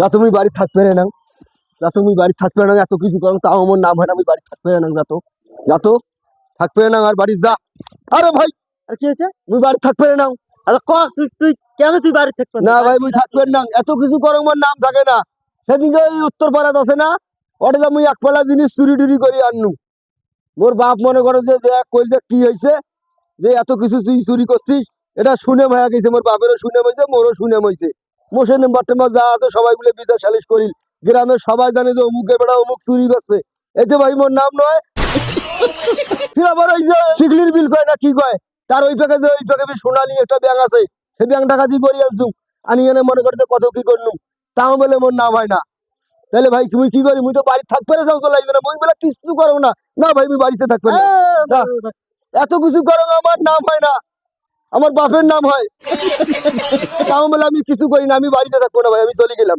যা তুমি বাড়ি থাকবে রে না যা তুমি বাড়ি থাকবে না এত কিছু করো তাও আমার নাম হয় না আমি বাড়ি থাকবে না যা তো যা তো থাকবে না আর বাড়ি যা। আরে ভাই আর কি হয়েছে? তুমি বাড়ি থাকবে না। আচ্ছা ক তুই তুই কেন তুই বাড়ি থাকবে না? ভাই মুই থাকবেন না। এত কিছু করো আমার নাম থাকে না। সেদিকে ওই উত্তর পাড়াত আছে না ওটা মুই এক পালা জিনিস চুরি টুরি করি আননু। মোর বাপ মনে করে যে যে কইল যে কি হয়েছে যে এত কিছু তুই চুরি করছিস এটা শুনে হয়ে গেছে মোর বাপেরও শুনে হয়েছে মোরও শুনে হয়েছে। মোশে নেম্বার টেম্বার যা আছে সবাই মিলে বিচার সালিশ করিল গ্রামের সবাই জানে যে বেড়া অমুক চুরি করছে। এতে ভাই মোর নাম নয়। আবার ওই যে সিগলির বিল কয় না কি কয়? তার ওই প্যাকেজে ওই প্যাকেজে সোনালি একটা আছে। সেই টাকা দিয়ে করি আনছু আনি এনে মনে করতে কত কি করনু তাও বলে মোর নাম হয় না। তাহলে ভাই তুমি কি করি? মুই তো বাড়ি থাকবে না যাও তো লাগবে না কিছু করো না। না ভাই আমি বাড়িতে থাকবে না। এত কিছু করো আমার নাম হয় না। আমার বাপের নাম হয়। তাও বলে আমি কিছু করি না, আমি বাড়িতে থাকব না ভাই, আমি চলে গেলাম।